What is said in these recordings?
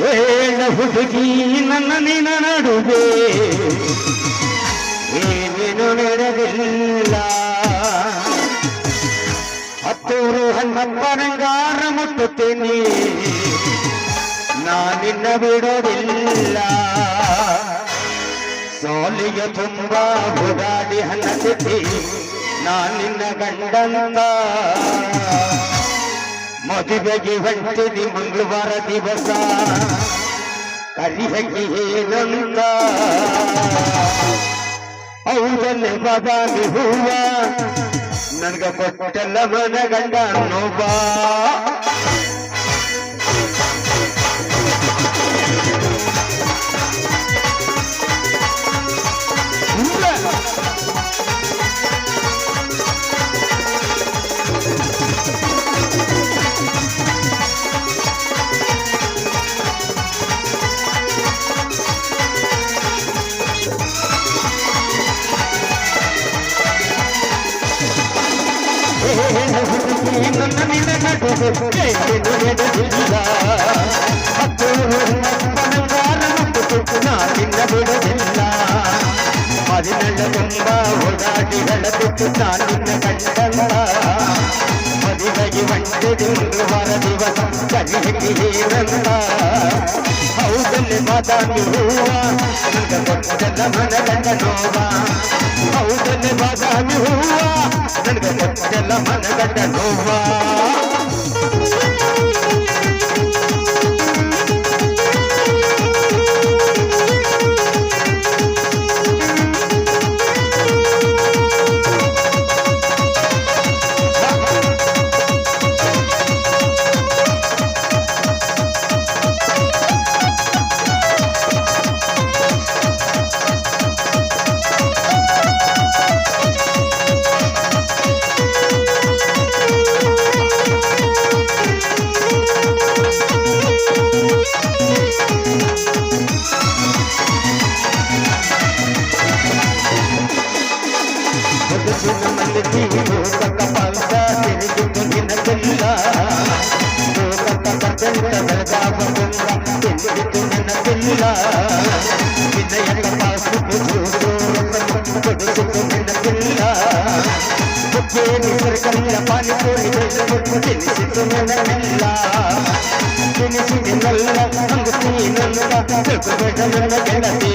ಹೇಳ ಹುಡುಗಿ ನನ್ನ ನಿನ ನಡುವೆ. ಏನೇನು ನಡೆದಿಲ್ಲ. ಹತ್ತೂರು ಹನ್ನಪ್ಪನಂಗಾರ ಮುಟ್ಟುತ್ತೇನೆ. ನಾನಿನ್ನ ಬಿಡೋದಿಲ್ಲ. ಸೋಲಿಗೆ ತುಂಬ ಓಡಾಡಿ ಹನ್ನತಿದ್ದಿ ನಾನಿನ್ನ ಗಂಡನಂದ ಮದುವೆಗೆ ಹೊಂಟಿನಿ ಮಂಗಳವಾರ ದಿವಸ. ಕರಿಹಗಿ ಏನಂತ? ಹೌದನ್ನೇ ಬದಾಮಿ ಹೂವ? ನನಗ ಕೊಟ್ಟಲ್ಲ ಮನ ಗಂಡ ನೋಬ ತುಂಬ ಓಡಾಡಿಗಳ ಬಿಟ್ಟು ನಾನಿನ್ನ ಕಂಡಲ್ಲ ಮದುವೆಗೆ ಒಂಟೆದಿ ಮಂಗಳವಾರ ದಿವಸ ಕರಿಹಗಿ ಏನಂದ ಹೌದಲ್ಲಿ ಬಾದಾಮಿ ಹೂವ ನಂಗ ಕೊಟ್ಟಲ್ಲ ಮನಗಂಡ ನೋವ ಹೌದಲ್ಲಿ ಬಾದಾಮಿ ಹೂವ ನನಗ ಕೊಟ್ಟಲ್ಲ ಮನಗಂಡ ನೋವ Música ఎంత బలదాపకుండా పెళ్ళిడుతున్న పిల్లిలా వినయంగ పాసుకు చూడు కొడుకుతున్న పిల్ల ఒప్పేని సరికల్ల పానిపూరి కొట్టు తెలిసితున్న పిల్ల తెలిసి నల్ల అంగుతీ నల్ల తెలుపు పెట్టనున్న గణతి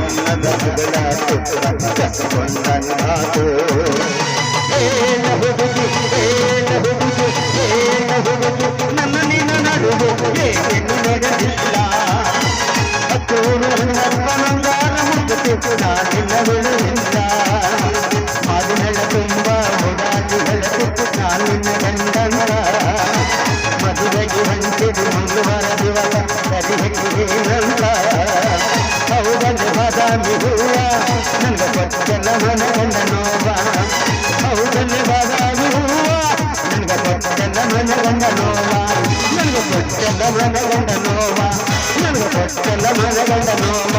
ಹೊಂದುವ ಅನ್ನದ ಹಗಲ ತುತ್ತ ಕಸಕೊಂಡ ನಾದು ಹೇಳ ಹುಡುಗಿ ಹೇಳ ಹುಡುಗಿ ಹೇಳ ಹುಡುಗಿ ನನ್ನ ನಿನ್ನ ನಡುವೆ ಏನೇನು ನಡೆದಿಲ್ಲ ಹತ್ತೂರು ನರ್ಪನಂಗಾರ ಮುಟ್ಟು ನಾನಿನ್ನ ಬಿಡುವಿಲ್ಲ ಮಾದಿನಳ ತುಂಬ ಓಡಾಡಿಗಳ ತುತ್ತು ನಾನಿನ್ನ ಗಂಡಂದ ಮದುವೆಗೆ ಹೊಂಟಿದು ಮಂಗಳವಾರ ದಿವಸ ಸರಿ ಹೆಚ್ಚಿನಂದ ಹೌದಲ್ಲ ಬಾದಾಮಿ ಹೂವ ನನಗೆ ಕೊಟ್ಟಲ್ಲ ಮನ ಗಂಡ ನೋವ. ಹೌದಲ್ಲ ಬಾದಾಮಿ ಹೂವ ನನಗೆ ಕೊಟ್ಟಲ್ಲ ಮನ ಗಂಡ ನೋವ. ನನಗೆ ಕೊಟ್ಟಲ್ಲ ಮನ ಗಂಡ ನೋವ ಕೊಟ್ಟಲ್ಲ ಮನ ಗಂಡ ನೋವ.